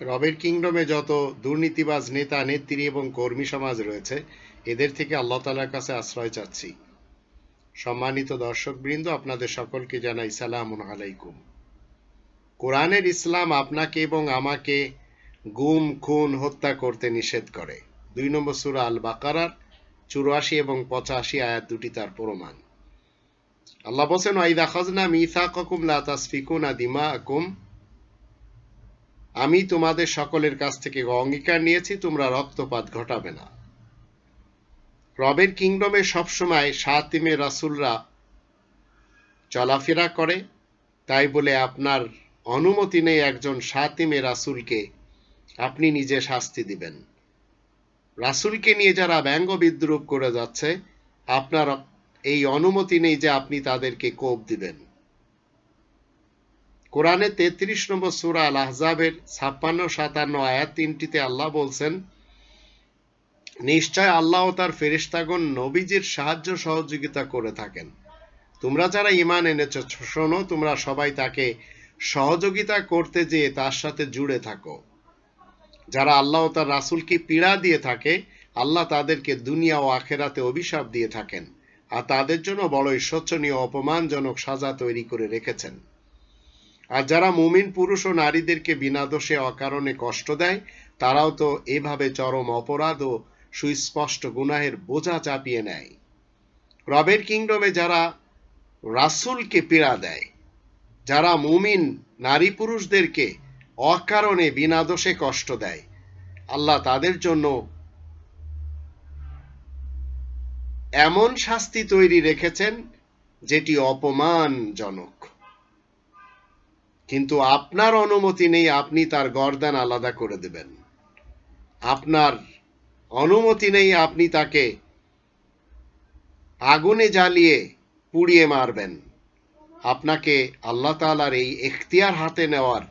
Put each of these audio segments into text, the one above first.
রবের কিংডমে যত দুর্নীতিবাজ নেতা, নেত্রী এবং কর্মী সমাজ রয়েছে, এদের থেকে আল্লাহ তালার কাছে আশ্রয় চাচ্ছি। সম্মানিত দর্শকবৃন্দ, আপনাদের সকলকে জানাই সালাম আলাইকুম। কোরআনের ইসলাম আপনাকে এবং আমাকে গুম, খুন, হত্যা করতে নিষেধ করে। দুই নম্বর সুরা আল বাকারার চুরাশি এবং পঁচাশি আয়াত দুটি তার প্রমাণ। আল্লাহ বলছেন ওয়াইদা খাজনা মিথা ককুম লা তাসফিকুনা দিমা আকুম আমি তোমাদের সকলের কাছ থেকে অঙ্গীকার নিয়েছি, তোমরা রক্তপাত ঘটাবে না। রবের কিংডমে সবসময় সাতিমে রাসুলরা চলাফেরা করে, তাই বলে আপনার অনুমতি নেই একজন সাতিমে রাসুলকে আপনি নিজে শাস্তি দিবেন। রাসুলকে নিয়ে যারা ব্যঙ্গ বিদ্রুপ করে যাচ্ছে, আপনার এই অনুমতি নেই যে আপনি তাদেরকে কোপ দিবেন। কোরআনে তেত্রিশ নম্বর সুরা আল আহজাবের ছাপ্পান্ন, সাতান্ন আয়াত তিনটিতে আল্লাহ বলছেন, নিশ্চয় আল্লাহ তার ফেরিস্তাগণ নবীজির সাহায্য সহযোগিতা করে থাকেন। তোমরা যারা ইমান এনেছ, শোনো, তোমরা সবাই তাকে সহযোগিতা করতে যেয়ে তার সাথে জুড়ে থাকো। যারা আল্লাহ তার রাসুলকে পীড়া দিয়ে থাকে, আল্লাহ তাদেরকে দুনিয়া ও আখেরাতে অভিশাপ দিয়ে থাকেন, আর তাদের জন্য বড়ই শোচনীয় অপমানজনক সাজা তৈরি করে রেখেছেন। আর যারা মুমিন পুরুষ ও নারীদেরকে বিনা দোষে অকারণে কষ্ট দেয়, তারাও তো এভাবে চরম অপরাধ ও সুস্পষ্ট গুনাহের বোঝা চাপিয়ে নেয়। রবের কিংডমে যারা রাসুলকে পীড়া দেয়, যারা মুমিন নারী পুরুষদেরকে অকারণে বিনা দোষে কষ্ট দেয়, আল্লাহ তাদের জন্য এমন শাস্তি তৈরি রেখেছেন যেটি অপমানজনক। কিন্তু আপনার অনুমতি নেই, আপনি তার গর্দান আলাদা করে দেবেন। আপনার অনুমতি নেই, আপনি তাকে আগুনে জ্বালিয়ে পুড়িয়ে মারবেন। আপনাকে আল্লাহ তালার এই এখতিয়ার হাতে নেওয়ার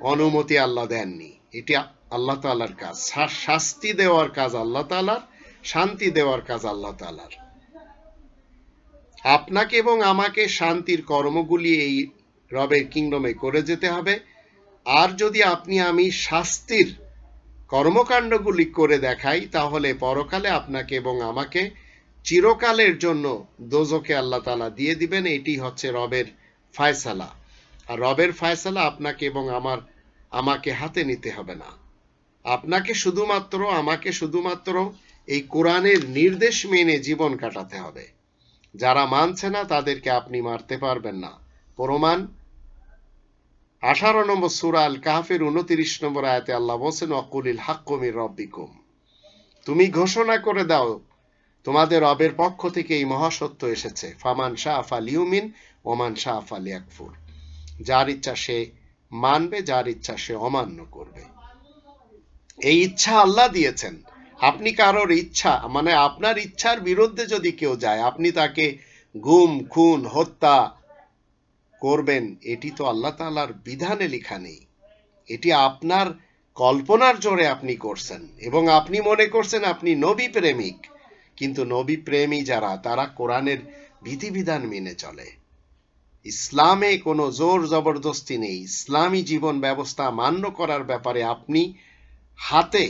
অনুমতি আল্লাহ দেননি। এটি আল্লাহ তালার কাজ। শাস্তি দেওয়ার কাজ আল্লাহ তালার শান্তি দেওয়ার কাজ আল্লাহ তালার আপনাকে এবং আমাকে শান্তির কর্মগুলি এই রবের কিংডমে করে যেতে হবে। আর যদি আপনি আমি শাস্তির কর্মকাণ্ডগুলি করে দেখাই, তাহলে পরকালে আপনাকে এবং আমাকে চিরকালের জন্য দোজকে আল্লাহ তালা দিয়ে দিবেন। এটি হচ্ছে রবের ফায়সালা। আর রবের ফায়সালা আপনাকে এবং আমার, আমাকে হাতে নিতে হবে না। আপনাকে শুধুমাত্র, আমাকে শুধুমাত্র এই কোরআনের নির্দেশ মেনে জীবন কাটাতে হবে। যারা মানছে না, তাদেরকে আপনি মারতে পারবেন না। প্রমাণ আঠারো নম্বর সুরা আল কাহাফের উনত্রিশ নম্বর আয়াতে আল্লাহ বলছেন, অকুলিল হাক্কমির রব্বিকুম। তুমি ঘোষণা করে দাও, তোমাদের রবের পক্ষ থেকে এই মহাসত্য এসেছে। ফামান শাহ আফাল ইউমিন ওমান শাহ আফাল ইয়াকফুর যার ইচ্ছা সে মানবে, যার ইচ্ছা সে অমান্য করবে। এই ইচ্ছা আল্লাহ দিয়েছেন। আপনি কারোর ইচ্ছা মানে আপনার ইচ্ছার বিরুদ্ধে যদি কেউ যায়, আপনি তাকে গুম, খুন, হত্যা করবেন, এটি তো আল্লাহ তালার বিধানে লেখা নেই। এটি আপনার কল্পনার জোরে আপনি করছেন এবং আপনি মনে করছেন আপনি নবী প্রেমিক, কিন্তু নবী প্রেমী যারা, তারা কোরআনের বিধিবিধান মেনে চলে। ইসলামে কোনো জোর জবরদস্তি নেই। ইসলামী জীবন ব্যবস্থা মান্য করার ব্যাপারে আপনি হাতে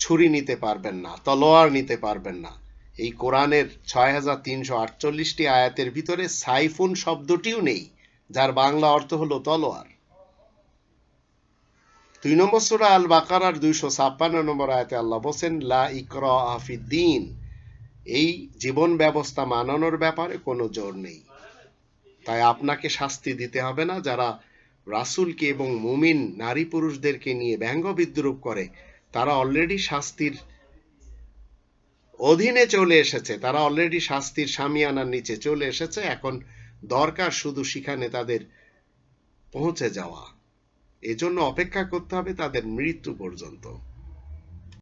ছুরি নিতে পারবেন না, তলোয়ার নিতে পারবেন না। এই কোরআনের ছয় হাজার তিনশো আটচল্লিশটি আয়াতের ভিতরে সাইফুন শব্দটিও নেই। যার বাংলা অর্থ হলো তলোয়ার। দুই নম্বর সুরা আল বাকারার দুইশো ছাপ্পান্ন নম্বর আয়াতে আল্লাহ বলছেন, লা ইকর আফিদ্দিন এই জীবন ব্যবস্থা মানানোর ব্যাপারে কোনো জোর নেই। তাই আপনাকে শাস্তি দিতে হবে না। যারা রাসুলকে এবং মুমিন নারী পুরুষদেরকে নিয়ে ব্যঙ্গ বিদ্রুপ করে, তারা অলরেডি শাস্তির অধীনে চলে এসেছে। তারা অলরেডি শাস্তির সামিয়ানার নিচে চলে এসেছে। এখন দরকার শুধু সেখানে তাদের পৌঁছে যাওয়া। এজন্য অপেক্ষা করতে হবে তাদের মৃত্যু পর্যন্ত।